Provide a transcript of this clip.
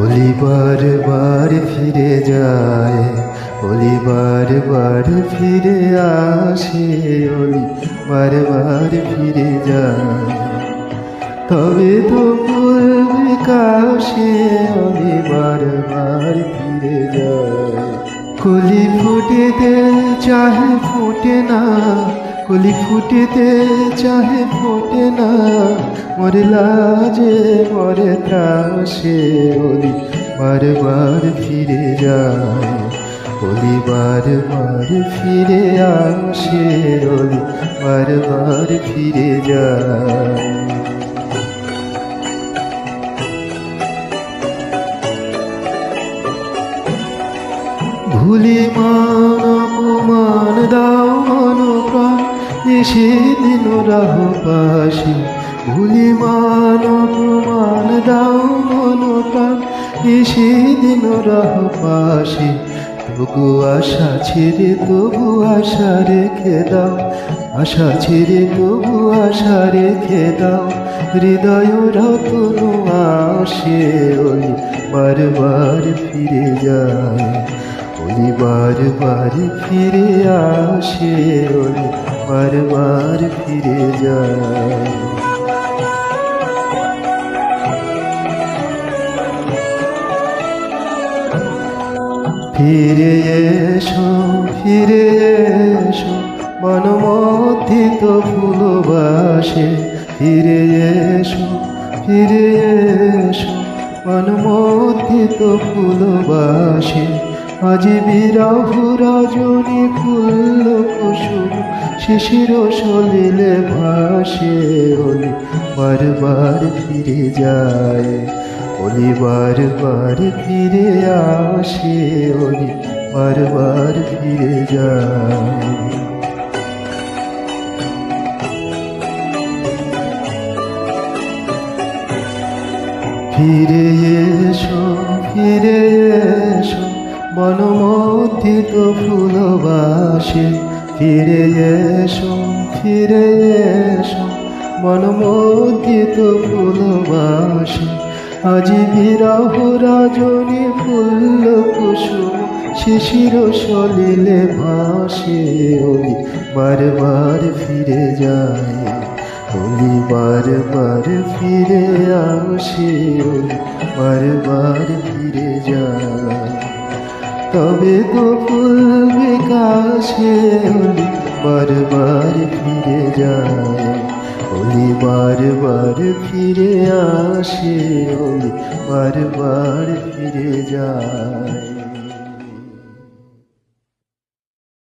অলি বার বার ফিরে যায় অলি বার বার ফিরে আসে অলি বার বার ফিরে যায়। তবে তো পূর্বে কাশে অলি বার বার ফিরে যায়। কলি ফুটেতে চাহে ফুটে না কলি ফুটেতে চাহে ফোটে না। মরে লাজে, মরে ত্রাসে অলি বারবার ফিরে যায়। অলি বারবার ফিরে আসে অলি বারবার ফিরে যায়। ভুলি মান অপমান দাও মন প্রাণ এসে দিন রাহ পাশে ভুলি মান অপমান দাও মন প্রাণ এসে দিন রাহ পাশে তবু আশা ছেড়ে, তবু আশা রেখে দাও। আশা ছেড়ে, তবু আশা রেখে দাও। হৃদয় রতন আসে ওই বারবার ফিরে যায়। ওলি বারবার ফিরে আসে ওলি বারবার ফিরে যায়। ফিরে এসো ফিরে এসো মনমধ্যিত ফুলবাসে ফিরে এসো ফিরে এসো মনমধ্যিত ফুলবাসে আজ বিরাহ রজনী ফুল কুসুম, শিশির সলিলে ভাসে ওলি বারবার ফিরে যায় ওলি বারবার ফিরে আসে ওলি বারবার ফিরে যায়। ফিরে এসো, ফিরে বনমধ্যিত ফুলবাসে, ফিরে এসো ফিরে এসো। বনমধ্যিত ফুলবাসে, আজি বিরহ রজনী ফুল কুসুম, শিশির সলিলে ভাসে। ওই বারবার ফিরে যায় ওলি বারবার ফিরে আসে। ওলি বারবার ফিরে যায়। তবে তো ফুল বিকাশে বারবার ফিরে যায়। ওলি বারবার ফিরে আসে, ওলি বারবার ফিরে যায়।